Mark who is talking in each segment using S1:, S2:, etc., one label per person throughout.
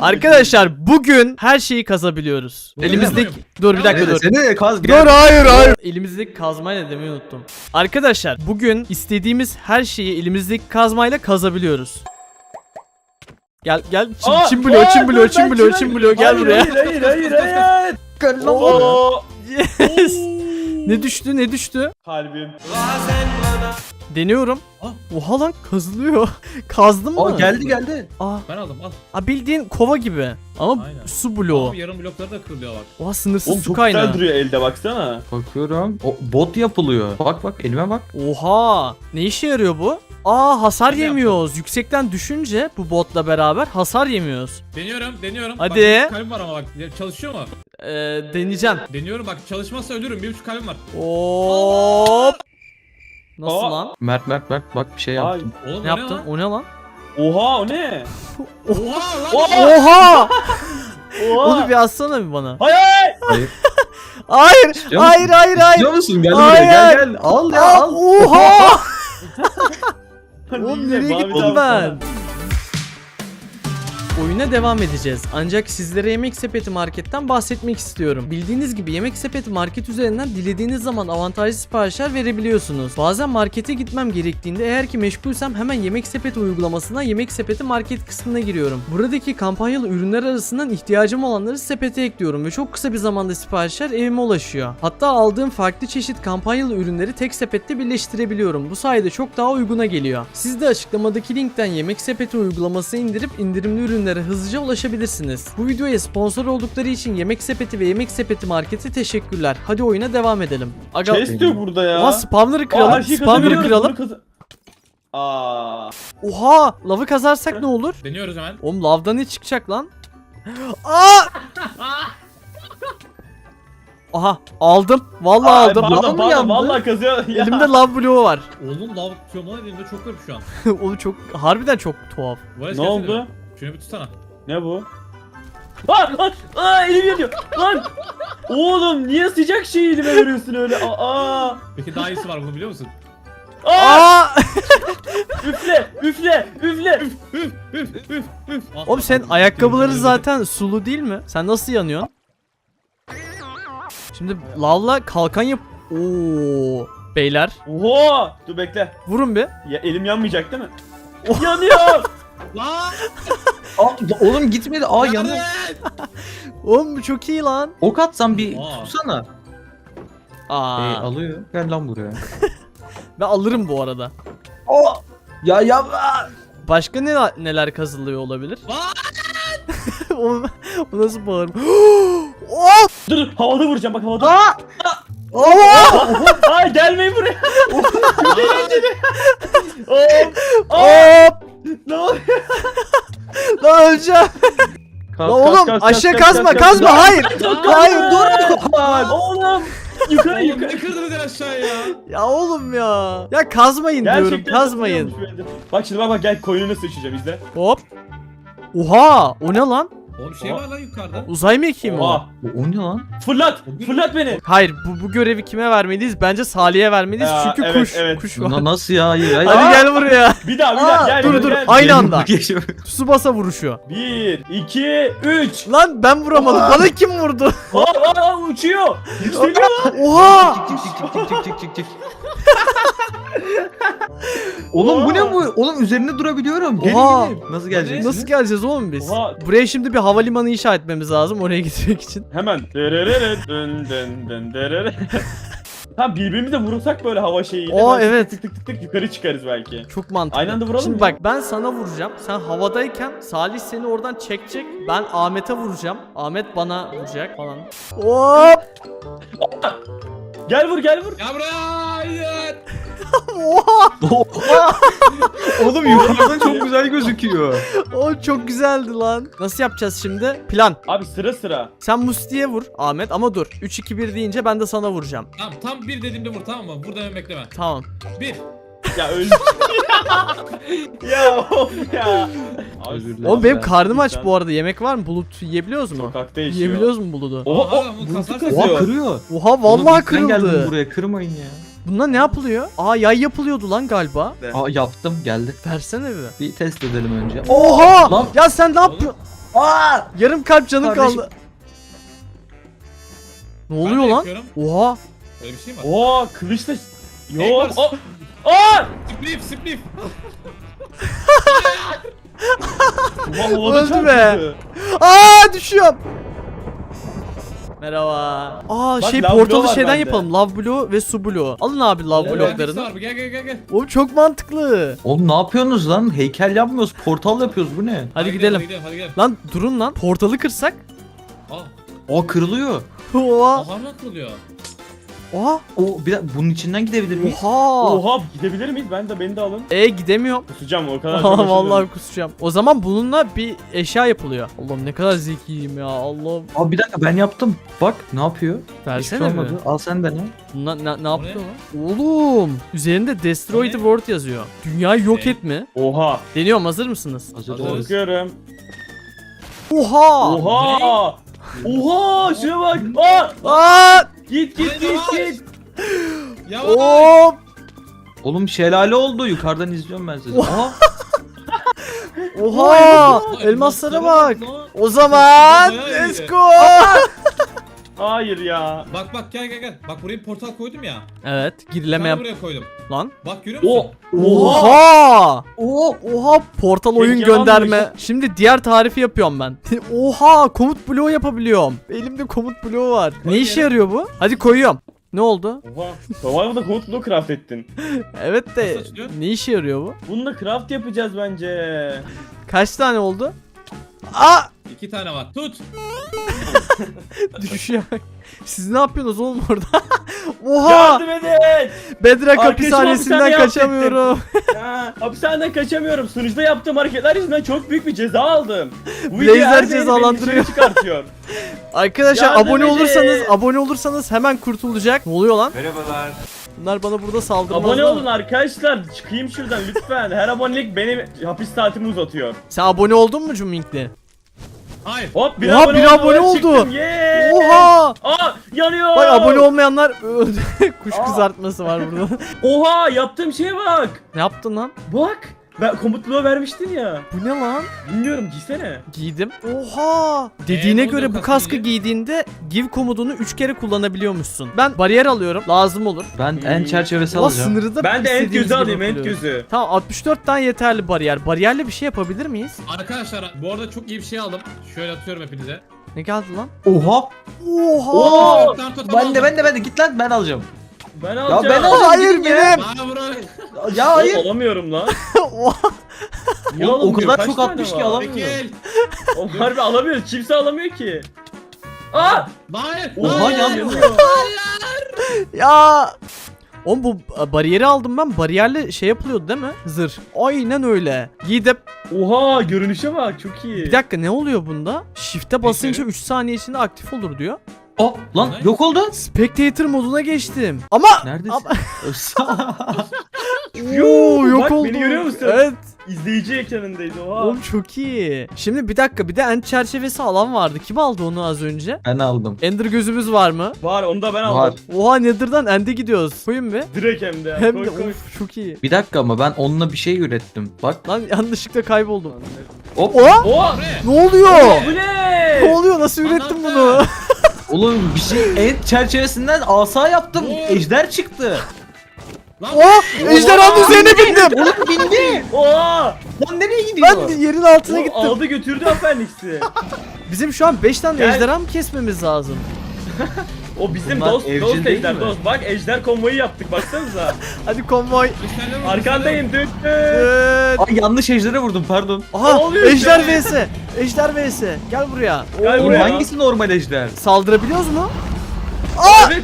S1: Arkadaşlar bugün her şeyi kazabiliyoruz.
S2: Ne
S1: Elimizdeki...
S2: yapayım?
S1: Dur bir dakika dur.
S3: Seni kaz
S1: Dur hayır hayır. Elimizdeki kazmayla demeyi unuttum. Arkadaşlar bugün istediğimiz her şeyi elimizdeki kazmayla kazabiliyoruz. Gel gel çim,
S4: Aa,
S1: çim bloğu çim bloğu çim bloğu çim bloğu gel buraya.
S4: Hayır hayır hayır hayır.
S1: Yes. ne düştü ne düştü?
S4: Kalbim.
S1: Deniyorum.
S2: Ah.
S1: Oha lan kazılıyor. Kazdım mı?
S3: Aa geldi geldi.
S1: Aa,
S2: Ben aldım al.
S1: aa, bildiğin kova gibi. Ama
S2: Aynen.
S1: su bloğu.
S2: Ama yarım blokları da kırılıyor bak.
S1: Oha sınırsız
S4: Oğlum
S1: su
S4: çok
S1: kaynağı.
S4: güzel duruyor elde baksana.
S3: Bakıyorum. O bot yapılıyor. Bak bak elime bak.
S1: Oha! Ne işe yarıyor bu? Aa hasar
S2: Ben de
S1: yemiyoruz. Yüksekten düşünce bu botla beraber hasar yemiyoruz.
S2: Deniyorum, deniyorum.
S1: Hadi.
S2: Bak, kalbim var ama bak. Ya, Çalışıyor mu?
S1: Ee, deneyeceğim.
S2: Deniyorum bak çalışmazsa ölürüm. Bir buçuk kalbim var.
S1: Hop! Nasıl
S4: Aa.
S1: lan?
S3: Mert Mert Mert bak bir şey
S4: Ay.
S3: yaptım.
S2: Oğlum
S1: Ne
S2: o
S1: yaptın?
S2: lan?
S1: O ne lan?
S4: Oha o ne?
S2: Oha lan.
S4: Oha!
S1: Oha!
S4: Oha!
S1: Onu bir atsana bir bana.
S4: Hayır hayır.
S3: Hayır.
S1: Hayır!
S3: İstiyor
S1: Hayır
S3: musun?
S1: hayır hayır!
S3: İstiyor musun? Gel buraya gel gel. Al ya
S1: Aa,
S3: al.
S1: Oha! Oğlum nereye gittim ben? Oyuna devam edeceğiz. Ancak sizlere Yemek Sepeti Market'ten bahsetmek istiyorum. Bildiğiniz gibi Yemek Sepeti Market üzerinden dilediğiniz zaman avantajlı siparişler verebiliyorsunuz. Bazen markete gitmem gerektiğinde eğer ki meşgulsem hemen Yemek Sepeti uygulamasına Yemek Sepeti Market kısmına giriyorum. Buradaki kampanyalı ürünler arasından ihtiyacım olanları sepete ekliyorum ve çok kısa bir zamanda siparişler evime ulaşıyor. Hatta aldığım farklı çeşit kampanyalı ürünleri tek sepette birleştirebiliyorum. Bu sayede çok daha uyguna geliyor. Siz de açıklamadaki linkten Yemek Sepeti uygulaması indirip indirimli ürünlere hızlıca ulaşabilirsiniz. Bu videoya sponsor oldukları için Yemek Sepeti ve Yemek Sepeti Market'e teşekkürler. Hadi oyuna devam edelim. Aga
S4: Chest yok burada ya.
S1: Oha spamları
S4: Aa,
S1: kıralım.
S4: her şeyi
S1: Spamları kıralım.
S4: Aa.
S1: Oha! Lavı kazarsak ne olur?
S2: Deniyoruz hemen.
S1: Oğlum lavdan ne çıkacak lan? Aa! Aha aldım. Vallahi
S4: Ay,
S1: aldım.
S4: Pardon
S3: Lav mı yandı?
S4: vallahi kazıyor. Ya.
S1: Elimde lav bloğu var.
S2: Oğlum lav tutuyorum lan elimde çok garip şu an.
S1: Oğlum çok harbiden çok tuhaf.
S2: Vales
S4: Ne oldu?
S2: Şunu bir tutsana.
S4: Ne bu? Aa, aa, aa elim yanıyor. Lan. Oğlum niye sıcak şeyi elime veriyorsun öyle? Aa.
S2: Peki daha iyisi var bunu biliyor musun?
S4: Aa.
S1: Aa!
S4: Üfle, üfle, üfle.
S2: Üf üf üf üf. Ah,
S1: Oğlum senin
S2: ah,
S1: ayakkabıları
S2: ah,
S1: zaten sulu değil mi? Sen nasıl yanıyorsun? Şimdi lavla kalkan yap... Oo beyler
S4: Oha. Dur bekle.
S1: vurun bir.
S4: Ya elim yanmayacak değil mi?
S1: Oh.
S4: Yanıyor.
S2: Lan!
S3: Aa, oğlum gitmedi. Aa yanı.
S1: Oğlum bu çok iyi lan.
S3: Ok atsan bir
S2: Aa.
S3: tutsana.
S1: Aa,
S3: Ee, alıyor. Gel lan buraya.
S1: ben alırım bu arada.
S3: Aa. Ya yapma.
S1: Başka ne, neler kazılıyor olabilir? O, o nasıl bağırma? oh!
S4: dur dur havada vuracağım bak havada.
S3: Aa.
S4: Aa gelmeyin buraya. Hop. Aa.
S1: Hop!
S4: Ne oluyor?
S1: Lan öleceğim.
S3: Kalk,
S1: Lan
S3: kalk,
S1: oğlum
S3: kalk,
S1: aşağı
S3: kalk,
S1: kazma
S3: kalk,
S1: kazma
S3: kalk.
S1: hayır. Hayır
S3: dur. Aa.
S4: Oğlum. Yukarı
S2: Oğlum
S4: yukarı.
S2: ne kırdınız en aşağıya ya?
S1: Ya oğlum ya. Ya kazmayın diyorum kazmayın.
S4: kazıyormuş bende. Bak şimdi bak bak gel koyunu nasıl sıçacağım izle.
S1: Hop. Oha o ne lan?
S2: Oğlum şey var lan yukarıda.
S1: Uzay mekiği mi o?
S4: Oha.
S3: O ne lan?
S4: Fırlat. Fırlat beni.
S1: Hayır bu, bu görevi kime vermeliyiz? Bence Salih'e vermeliyiz
S4: Ya,
S1: çünkü
S4: evet,
S1: kuş
S4: evet.
S1: kuş var.
S3: Na- nasıl ya? Hayır hayır.
S1: Hadi
S4: Aa!
S1: gel buraya.
S4: Bir daha bir
S1: Aa,
S4: daha gel.
S1: dur dur
S4: gel.
S1: aynı anda. Tsubasa vuruşu.
S4: Bir, iki, üç.
S1: Lan ben vuramadım. Bana kim vurdu?
S4: Aa, aa, aa, uçuyor. Yükseliyor lan.
S1: Oha!
S3: Çık çık çık çık çık çık çık. Oğlum bu ne bu? Oğlum üzerinde durabiliyorum. Gelin
S1: Oha!
S3: gelin. Nasıl geleceksiniz?
S1: Nasıl geleceğiz oğlum biz?
S4: Oha.
S1: Buraya şimdi bir havalimanı inşa etmemiz lazım oraya gitmek için.
S4: Hemen. Tamam birbirimize vurursak böyle hava şeyiyle
S1: Aa,
S4: böyle
S1: evet.
S4: tık tık tık tık yukarı çıkarız belki.
S1: Çok mantıklı.
S4: Aynı anda vuralım
S1: Şimdi
S4: mı?
S1: bak ben sana vuracağım. Sen havadayken Salih seni oradan çekecek. Ben Ahmet'e vuracağım. Ahmet bana vuracak falan. Hop!
S4: Gel vur gel vur.
S2: Ya buraya! Hayır!
S1: Oha!
S3: Oğlum yukarıdan çok güzel gözüküyor.
S1: O çok güzeldi lan. Nasıl yapacağız şimdi? Plan.
S4: Abi sıra sıra.
S1: Sen Musti'ye vur Ahmet ama dur. 3 2 1 deyince ben de sana vuracağım.
S2: Tamam tam bir dediğimde vur tamam mı? Burada hemen bekleme.
S1: Tamam.
S2: Bir.
S4: Ya öldü. ya of ya. Abi,
S3: Özür dilerim.
S1: Oğlum benim
S4: ben-
S1: karnım aç bu arada. Yemek var mı? Bulut yiyebiliyoruz mu?
S4: Sokakta yaşıyor.
S1: Yiyebiliyoruz mu buludu?
S4: Oha,
S2: Aa,
S4: o-
S2: bu
S4: bunu
S2: kasar
S4: kazıyor.
S3: Oha kırıyor.
S1: Oha vallahi kırıldı.
S3: buraya kırmayın ya.
S1: Bunlar ne yapılıyor? Aa yay yapılıyordu lan galiba.
S3: Aa yaptım geldi.
S1: Versene bir.
S3: Bir test edelim önce.
S1: Oha!
S3: Lan.
S1: Ya sen ne yapıyorsun?
S3: Aa!
S1: Yarım kalp canım
S3: Kardeşim.
S1: kaldı. Ne oluyor lan? Oha.
S2: Böyle bir şey mi var?
S4: Oo kılıç da...
S2: Ey
S4: Yok. Aa!
S2: Splif splif.
S4: Ulan havada
S1: Öldü
S4: çarpıldı.
S1: Aa düşüyorum. Merhaba. Aa
S4: Bak,
S1: şey
S4: love
S1: portalı
S4: var
S1: şeyden
S4: bende.
S1: yapalım. Love bloğu ve su bloğu. Alın abi love
S4: Evet.
S1: bloklarını.
S2: Gel gel gel gel.
S1: Oğlum çok mantıklı.
S3: Oğlum ne yapıyorsunuz lan? Heykel yapmıyoruz. Portal yapıyoruz. Bu ne?
S1: Hadi gidelim.
S2: Hadi gidelim hadi gidelim.
S1: Lan durun lan. Portalı kırsak.
S2: Aa,
S3: O kırılıyor.
S1: Oha.
S2: aha mı kırılıyor?
S1: Oha.
S3: O bir dakika bunun içinden gidebilir miyiz?
S1: Oha.
S4: Oha gidebilir miyiz? Ben de beni de alın.
S1: E gidemiyorum.
S4: Kusacağım o kadar çok
S1: Aa, vallahi kusacağım. O zaman bununla bir eşya yapılıyor. Allah'ım ne kadar zekiyim ya. Allah'ım.
S3: Abi bir dakika ben yaptım. Bak ne yapıyor? Hiçbir
S1: Versene
S3: şey
S1: mi?
S3: olmadı. Al sen de ne?
S1: Bunlar ne, ne yapıyor lan? Oğlum. Üzerinde Destroy
S2: O ne?
S1: the World yazıyor. Dünyayı yok
S2: Ne?
S1: etme.
S4: Oha.
S1: Deniyorum hazır mısınız?
S3: Hazır
S2: Hazırız.
S4: Korkuyorum.
S1: Oha.
S4: Oha. Oha şuna bak. Aa!
S1: Aa!
S4: Git git
S2: Hadi
S4: git git.
S2: Yavaş.
S1: Hop.
S3: Oğlum şelale oldu. Yukarıdan izliyorum ben sizi. Aha.
S1: Oha. Elmaslara bak. O zaman let's go.
S4: Hayır ya.
S2: Bak bak gel gel gel. Bak buraya bir portal koydum ya.
S1: evet,
S2: Ben
S1: girileme
S2: de
S1: yap
S2: buraya koydum.
S1: lan.
S2: Bak görüyor
S4: O.
S2: musun?
S1: Oha!
S3: Oo.
S1: Oha portal oyun
S4: yalan
S1: gönderme.
S4: mıymış?
S1: Şimdi diğer tarifi yapıyorum ben. Oha komut bloğu yapabiliyorum. Elimde komut bloğu var. Ne işe
S2: yere.
S1: yarıyor bu? Hadi koyuyorum. Ne oldu?
S4: Oha. Survival'da komut bloğu craft ettin.
S1: Evet de
S2: Nasıl açılıyor?
S1: ne işe yarıyor bu?
S4: Bununla craft yapacağız bence.
S1: Kaç tane oldu? Aa!
S2: İki tane var. Tut.
S1: Düşüyor. Siz ne yapıyorsunuz oğlum orada? Oha!
S4: Yardım edin.
S1: Bedrock
S4: Arkadaşım
S1: hapishanesinden
S4: hapishane
S1: kaçamıyorum.
S4: Ha, hapishaneden kaçamıyorum. Sunucuda yaptığım hareketler yüzünden çok büyük bir ceza aldım. Bu
S1: Blazer
S4: video her beni
S1: cezalandırıyor.
S4: beni dışarı çıkartıyor.
S1: Arkadaşlar
S4: Yardım
S1: abone
S4: edin.
S1: olursanız abone olursanız hemen kurtulacak. Ne oluyor lan? Merhabalar. Bunlar bana burada saldırmaz.
S4: Abone
S1: mı?
S4: olun arkadaşlar. Çıkayım şuradan lütfen. Her abonelik benim hapis saatimi uzatıyor.
S1: Sen abone oldun mu Cumink'le?
S2: Hayır.
S4: Hop bir
S1: Oha,
S4: abone,
S1: bir
S4: oldu,
S1: abone oldu.
S4: Çıktım. Yeah.
S1: Oha!
S4: Aa yanıyor.
S1: Bak abone olmayanlar. Kuş
S4: Aa.
S1: kızartması var burada.
S4: Oha yaptığım şeye bak.
S1: ne yaptın lan?
S4: Bak. Ben komut bloğu vermiştin ya.
S1: Bu ne lan?
S4: Bilmiyorum giysene.
S1: Giydim. Oha! Dediğine
S2: Ee, ne
S1: göre bu
S2: kaskı
S1: kaskı
S2: giyince?
S1: giydiğinde give komutunu 3 kere kullanabiliyormuşsun. Ben bariyer alıyorum. Lazım olur.
S3: Ben en çerçevesi
S1: Ama
S3: alacağım.
S1: sınırı da
S4: Ben de end
S1: istediğimiz
S4: gözü
S1: gibi
S4: alayım end gözü.
S1: Tamam 64 tane yeterli bariyer. Bariyerle bir şey yapabilir miyiz?
S2: Arkadaşlar bu arada çok iyi bir şey aldım. Şöyle atıyorum hepinize.
S1: Ne geldi lan?
S3: Oha.
S1: Oha!
S4: Oo!
S3: Ben de ben de ben de git lan ben alacağım.
S4: Ben
S3: ben
S4: alacağım.
S3: alacağım.
S1: Hayır
S3: gidin ya.
S1: benim.
S2: Bana bırak.
S3: Ya hayır.
S4: Alamıyorum lan.
S1: Oha!
S4: Niye
S3: Oğlum, o kadar
S4: Kaç
S3: çok
S4: tane
S3: atmış ki
S4: var?
S3: alamıyor.
S2: Çekil.
S4: O harbi alamıyoruz. Kimse alamıyor ki. Aa!
S2: Hayır.
S3: Oha,
S2: hayır.
S3: yanıyor.
S1: Ya! Oğlum bu bariyeri aldım ben. Bariyerle şey yapılıyordu değil mi? Zırh. Aynen öyle. Giydim.
S4: Oha görünüşe bak çok iyi.
S1: Bir dakika ne oluyor bunda? Shift'e basınca 3 saniye içinde aktif olur diyor.
S3: Oh lan
S2: Ne?
S3: yok oldu.
S1: Spectator moduna geçtim. Ama
S3: Neredesin?
S1: Ama-
S4: Yuh,
S1: Oo, yok
S4: bak
S1: oldu.
S4: beni görüyor musun?
S1: Evet.
S4: İzleyici ekranındaydı oha.
S1: Oğlum çok iyi. Şimdi bir dakika bir de end çerçevesi alan vardı. Kim aldı onu az önce?
S3: Ben aldım.
S1: Ender gözümüz var mı?
S4: Var onu da ben aldım.
S3: Var.
S1: Oha Nether'dan end'e gidiyoruz. Koyun bir.
S4: Direkt hem de.
S1: Hem
S4: koy,
S1: de
S4: koy.
S1: of çok iyi.
S3: Bir dakika ama ben onunla bir şey ürettim. Bak.
S1: Lan yanlışlıkla kayboldum.
S3: Hop.
S1: Oha!
S4: Oha!
S2: Ne?
S1: Ne oluyor?
S4: Bu ne?
S1: Ne oluyor? Nasıl ürettim bunu?
S3: Oğlum bir şey en çerçevesinden asa yaptım. Ejder çıktı.
S2: Lan
S1: Oh! Ejderhanın üzerine bindim.
S3: Oğlum bindi.
S4: Oha!
S3: Lan nereye gidiyor?
S1: Ben yerin altına
S4: Oğlum,
S1: gittim.
S4: aldı götürdü Apendix'i.
S1: Bizim şu an 5 tane
S4: Gel.
S1: ejderha mı kesmemiz lazım?
S4: O bizim
S3: Bunlar
S4: dost
S3: evcil
S4: dost
S3: değil
S4: ejder
S3: mi?
S4: dost. Bak ejder konvoyu yaptık baksanıza.
S1: Hadi konvoy.
S4: Arkandayım düt düt.
S3: Ay yanlış ejdere vurdum pardon.
S1: Aha
S4: oluyor
S1: ejder
S4: ya?
S1: vs. Ejder vs. Gel buraya.
S4: Gel
S3: Oğlum
S4: buraya.
S3: hangisi normal ejder?
S1: Saldırabiliyoruz mu?
S4: Evet.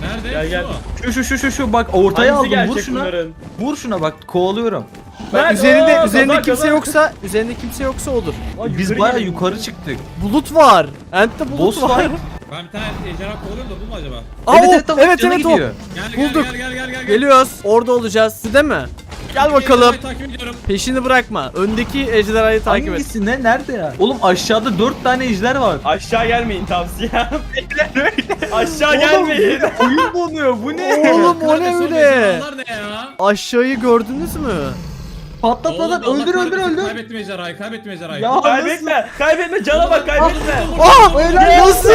S2: Nerede?
S4: Gel, gel.
S2: Şu.
S3: Şu şu şu şu bak ortaya
S4: Hangisi
S3: aldım vur
S4: gerçek
S3: şuna.
S4: bunların?
S3: Vur şuna bak kovalıyorum.
S4: Ben-
S1: üzerinde
S4: Oo,
S1: üzerinde
S4: kazan,
S1: kimse
S4: kazan.
S1: yoksa üzerinde kimse yoksa olur.
S4: Ay,
S3: Biz
S4: yukarı
S3: baya yukarı çıktık.
S1: Bulut var. Ent'te bulut
S3: Boss
S1: var.
S3: var.
S2: Ben bir tane ejderha kovalıyorum da bu mu acaba?
S1: Aa,
S3: evet
S1: o,
S3: evet tamam
S1: evet
S3: canı
S1: evet o.
S2: Gel gel
S1: Bulduk.
S2: gel gel gel gel.
S1: Geliyoruz. Orada olacağız. Değil mi? Gel bakalım. Peşini bırakma. Öndeki ejderhayı takip et.
S3: Hangisi ne nerede ya? Oğlum aşağıda dört tane ejder var.
S4: Aşağı gelmeyin tavsiyem. Aşağı
S3: Oğlum,
S4: gelmeyin.
S3: Oyun donuyor bu ne?
S1: Oğlum o ne öyle?
S2: ejderhalar ne ya?
S1: Aşağıyı gördünüz mü?
S3: Patlatmadan
S2: Oğlum, Allah
S3: öldür öldür
S2: kahretsin,
S3: öldür.
S2: Kaybettim ejderhayı kaybettim ejderhayı.
S3: Ya
S4: Kaybetme. Kaybetme. Cana bak kaybetme.
S1: Ah!
S3: Helal
S1: Nasıl?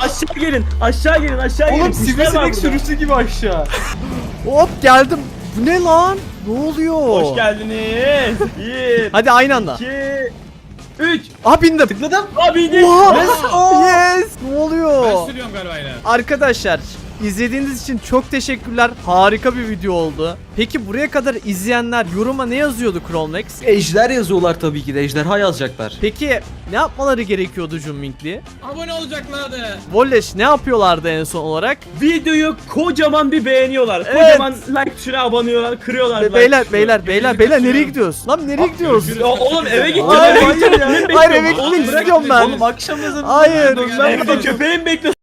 S4: Aşağı gelin. Aşağı gelin. Aşağı gelin.
S3: Oğlum
S4: var
S3: sivrisinek
S4: burada.
S3: sürüsü gibi aşağı.
S1: Hop geldim. Bu ne lan? Ne oluyor?
S4: Hoş geldiniz. Bir.
S1: Hadi aynı anda.
S4: iki. Üç.
S1: Ah bindim.
S3: Tıkladım.
S4: Abi indik.
S1: Oha!
S3: Let's go.
S1: Yes! Ne oluyor?
S2: Ben sürüyorum galiba yine.
S1: Arkadaşlar izlediğiniz için çok teşekkürler. Harika bir video oldu. Peki buraya kadar izleyenler yoruma ne yazıyordu Chromlex?
S3: Ejder yazıyorlar tabii ki de ejderha yazacaklar.
S1: Peki ne yapmaları gerekiyordu Jumminkli?
S2: Abone olacaklardı.
S1: Volleş ne yapıyorlardı en son olarak?
S4: Videoyu kocaman bir beğeniyorlar.
S1: Evet.
S4: Kocaman like tuşuna abonıyorlar. Kırıyorlar.
S1: Be-
S4: like
S1: beyler
S4: tuşunu.
S1: beyler beyler beyler nereye gidiyoruz? Lan nereye gidiyoruz?
S4: Ya oğlum eve gideceğim.
S1: Hayır,
S4: eve
S1: hayır.
S4: Köpeğimi
S1: Hayır eve
S4: bekliyorum.
S1: gitmek istiyorum ben.
S3: Oğlum akşam ezanı.
S1: Hayır.
S2: Ben
S1: burada-
S4: Evde köpeğimi bekliyor.